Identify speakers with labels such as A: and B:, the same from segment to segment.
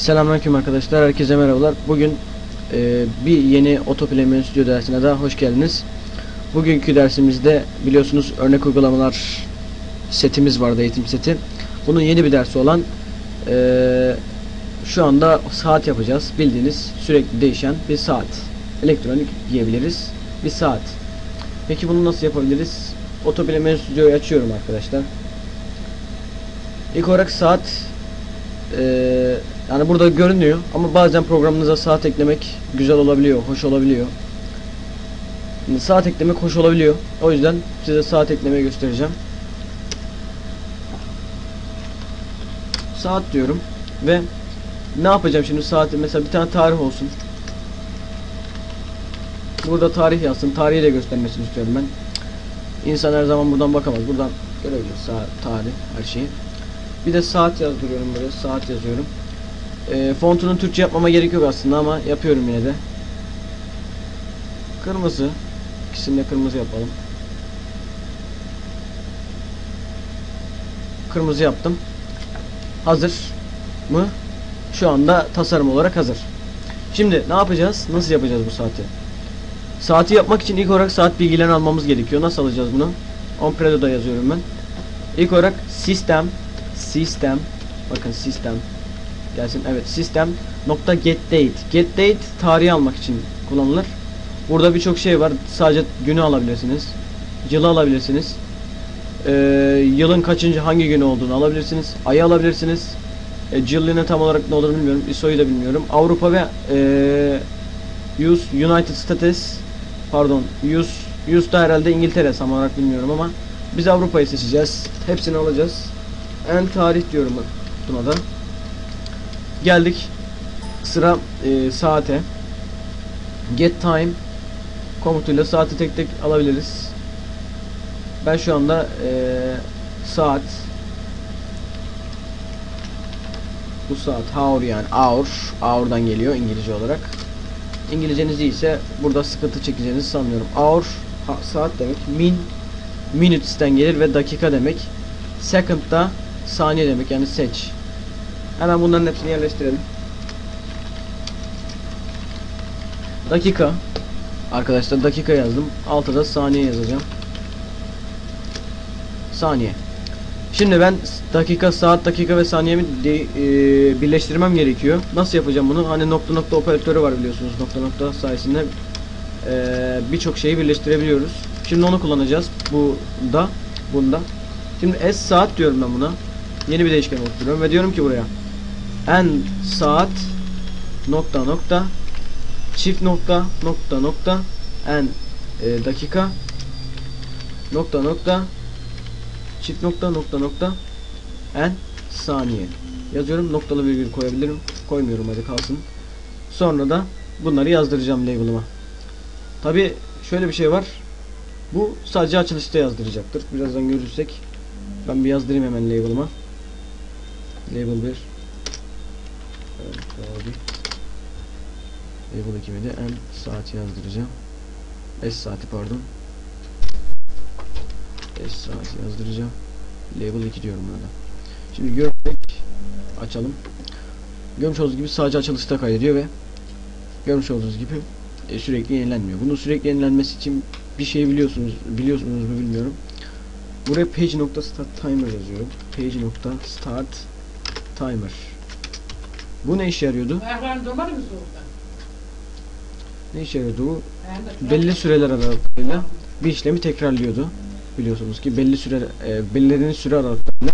A: Selamünaleyküm arkadaşlar. Herkese merhabalar. Bugün e, bir yeni Autoplayman Studio dersine daha hoş geldiniz. Bugünkü dersimizde biliyorsunuz örnek uygulamalar setimiz vardı, eğitim seti. Bunun yeni bir dersi olan e, şu anda saat yapacağız. Bildiğiniz sürekli değişen bir saat. Elektronik diyebiliriz. Bir saat. Peki bunu nasıl yapabiliriz? Autoplayman Studio'yu açıyorum arkadaşlar. İlk olarak saat ee, yani burada görünüyor ama bazen programınıza saat eklemek güzel olabiliyor, hoş olabiliyor. Saat eklemek hoş olabiliyor. O yüzden size saat eklemeyi göstereceğim. Saat diyorum ve ne yapacağım şimdi saati mesela bir tane tarih olsun. Burada tarih yazsın. Tarihi de göstermesini istiyorum ben. İnsan her zaman buradan bakamaz. Buradan görebilir saat, tarih, her şeyi. Bir de saat yazdırıyorum buraya. Saat yazıyorum. E, fontunu Türkçe yapmama gerek yok aslında ama yapıyorum yine de. Kırmızı. İkisini de kırmızı yapalım. Kırmızı yaptım. Hazır mı? Şu anda tasarım olarak hazır. Şimdi ne yapacağız? Nasıl yapacağız bu saati? Saati yapmak için ilk olarak saat bilgilerini almamız gerekiyor. Nasıl alacağız bunu? OnPredo'da yazıyorum ben. İlk olarak sistem system. Bakın sistem gelsin. Evet sistem nokta get date. Get date tarihi almak için kullanılır. Burada birçok şey var. Sadece günü alabilirsiniz. Yılı alabilirsiniz. Ee, yılın kaçıncı hangi günü olduğunu alabilirsiniz. Ayı alabilirsiniz. E, tam olarak ne olduğunu bilmiyorum. ISO'yu da bilmiyorum. Avrupa ve e, US United States pardon US US'da herhalde İngiltere tam olarak bilmiyorum ama biz Avrupa'yı seçeceğiz. Hepsini alacağız en tarih diyorum buna da. Geldik sıra e, saate. Get time komutuyla saati tek tek alabiliriz. Ben şu anda e, saat bu saat hour yani hour hour'dan geliyor İngilizce olarak. İngilizceniz iyiyse burada sıkıntı çekeceğinizi sanmıyorum. Hour ha, saat demek. Min minutes'ten gelir ve dakika demek. Second da saniye demek yani seç. Hemen bunların hepsini yerleştirelim. Dakika. Arkadaşlar dakika yazdım. Altta da saniye yazacağım. Saniye. Şimdi ben dakika, saat, dakika ve saniyemi e, birleştirmem gerekiyor. Nasıl yapacağım bunu? Hani nokta nokta operatörü var biliyorsunuz. Nokta nokta sayesinde e, birçok şeyi birleştirebiliyoruz. Şimdi onu kullanacağız. Bu da, bunda. Şimdi S saat diyorum ben buna. Yeni bir değişken oluşturuyorum ve diyorum ki buraya n saat nokta nokta çift nokta nokta nokta n e, dakika nokta nokta çift nokta nokta nokta n saniye. Yazıyorum noktalı virgül koyabilirim koymuyorum hadi kalsın. Sonra da bunları yazdıracağım label'ıma. Tabi şöyle bir şey var bu sadece açılışta yazdıracaktır birazdan görürsek ben bir yazdırayım hemen label'ıma Label 1 Evet Label 2'me de M saati yazdıracağım. S saati pardon. S saati yazdıracağım. Label 2 diyorum burada Şimdi gördük Açalım. Görmüş olduğunuz gibi sadece açılışta kaydediyor ve Görmüş olduğunuz gibi e, sürekli yenilenmiyor. Bunun sürekli yenilenmesi için bir şey biliyorsunuz biliyorsunuz mu bilmiyorum. Buraya page start timer yazıyorum. Page start timer. Bu ne işe yarıyordu? Ne işe yarıyordu bu? Belli süreler aralığıyla bir işlemi tekrarlıyordu. Biliyorsunuz ki belli süre e, belirlediğiniz süre aralıklarıyla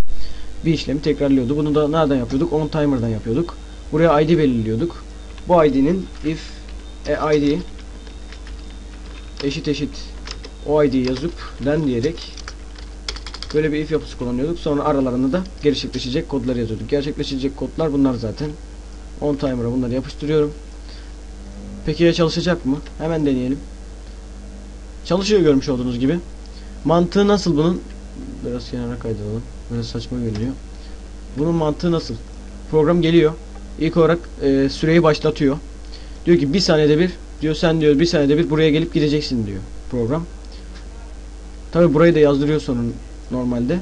A: bir işlemi tekrarlıyordu. Bunu da nereden yapıyorduk? On timer'dan yapıyorduk. Buraya ID belirliyorduk. Bu ID'nin if e, ID eşit eşit o ID'yi yazıp then diyerek böyle bir if yapısı kullanıyorduk. Sonra aralarında da gerçekleşecek kodları yazıyorduk. Gerçekleşecek kodlar bunlar zaten. On timer'a bunları yapıştırıyorum. Peki ya çalışacak mı? Hemen deneyelim. Çalışıyor görmüş olduğunuz gibi. Mantığı nasıl bunun? Biraz kenara kaydıralım. Biraz saçma görünüyor. Bunun mantığı nasıl? Program geliyor. İlk olarak e, süreyi başlatıyor. Diyor ki bir saniyede bir diyor sen diyor bir saniyede bir buraya gelip gideceksin diyor program. Tabi burayı da yazdırıyor sonun normalde.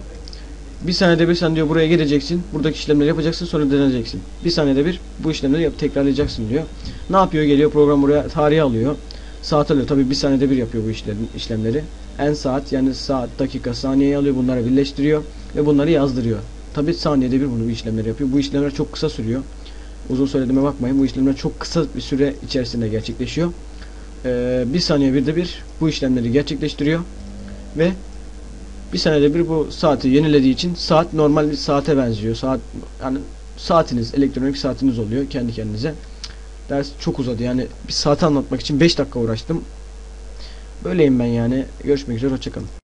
A: Bir saniyede bir sen diyor buraya geleceksin. Buradaki işlemleri yapacaksın sonra döneceksin. Bir saniyede bir bu işlemleri yap, tekrarlayacaksın diyor. Ne yapıyor? Geliyor program buraya tarihi alıyor. Saat alıyor. Tabii bir saniyede bir yapıyor bu işlerin, işlemleri. En saat yani saat, dakika, saniyeyi alıyor. Bunları birleştiriyor ve bunları yazdırıyor. Tabii saniyede bir bunu bu işlemleri yapıyor. Bu işlemler çok kısa sürüyor. Uzun söylediğime bakmayın. Bu işlemler çok kısa bir süre içerisinde gerçekleşiyor. Ee, bir saniye bir de bir bu işlemleri gerçekleştiriyor ve bir senede bir bu saati yenilediği için saat normal bir saate benziyor. Saat yani saatiniz, elektronik saatiniz oluyor kendi kendinize. Ders çok uzadı yani bir saati anlatmak için 5 dakika uğraştım. Böyleyim ben yani. Görüşmek üzere hoşçakalın.